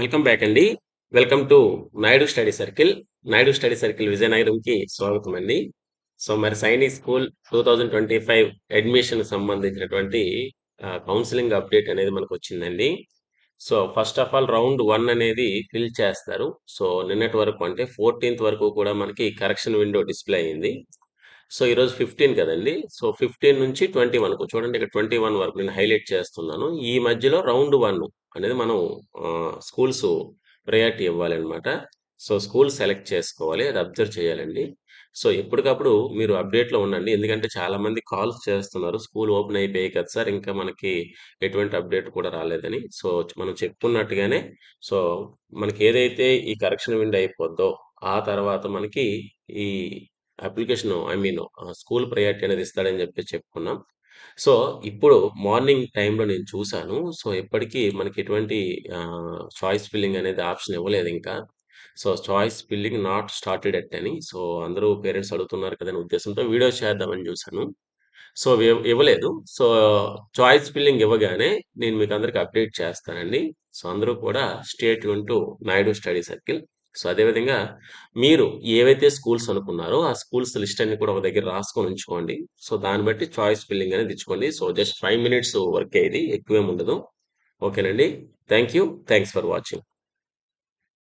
Welcome back అండి. Welcome to Naidu study circle. Naidu study circle విజయనగరంకి స్వాగతం అండి. So మరి Sainik school two thousand twenty five admission సంబంధించినటువంటి counselling update అనేది మనకు వచ్చిందండి. So first of all round one అనేది ఫిల్ చేస్తారు. సో నిన్నటి వరకు అంటే ఫోర్టీన్త్ వరకు కూడా మనకి కరెక్షన్ విండో డిస్ప్లే అయింది సో ఈరోజు ఫిఫ్టీన్ కదండి. సో ఫిఫ్టీన్ నుంచి ట్వంటీ వన్కు చూడండి ఇక్కడ ట్వంటీ వన్ వరకు నేను హైలైట్ చేస్తున్నాను. ఈ మధ్యలో రౌండ్ వన్ అనేది మనం స్కూల్స్ ప్రయారిటీ ఇవ్వాలన్నమాట. సో స్కూల్ సెలెక్ట్ చేసుకోవాలి అది అబ్జర్వ్ చేయాలండి. సో ఎప్పటికప్పుడు మీరు అప్డేట్లో ఉండండి. ఎందుకంటే చాలామంది కాల్స్ చేస్తున్నారు. స్కూల్ ఓపెన్ అయిపోయాయి కదా సార్ ఇంకా మనకి ఎటువంటి అప్డేట్ కూడా రాలేదని. సో మనం చెప్పుకున్నట్టుగానే సో మనకి ఏదైతే ఈ కరెక్షన్ విండో అయిపోద్దో ఆ తర్వాత మనకి ఈ application I mean school priority అనేది ఇస్తాడని చెప్పి చెప్పుకున్నాం. సో ఇప్పుడు మార్నింగ్ టైంలో నేను చూసాను సో ఇప్పటికీ మనకి ఎటువంటి చాయిస్ ఫిల్లింగ్ అనేది ఆప్షన్ ఇవ్వలేదు ఇంకా. So choice filling not started at అని సో అందరూ పేరెంట్స్ అడుగుతున్నారు కదని ఉద్దేశంతో వీడియో చేద్దామని చూశాను. సో ఇవ్- ఇవ్వలేదు. సో చాయిస్ ఫిల్లింగ్ ఇవ్వగానే నేను మీకు అందరికి అప్డేట్ చేస్తానండి. సో అందరూ కూడా state to Naidu study circle. So అదేవిధంగా మీరు ఏవైతే స్కూల్స్ అనుకున్నారో ఆ స్కూల్స్ లిస్ట్ అన్ని కూడా ఒక దగ్గర రాసుకొని ఉంచుకోండి. సో దాన్ని బట్టి చాయిస్ ఫిల్లింగ్ అనేది ఇచ్చుకోండి so just five minutes work ఇది ఎక్కువేం ఉండదు. ఓకేనండి? Thank you thanks for watching.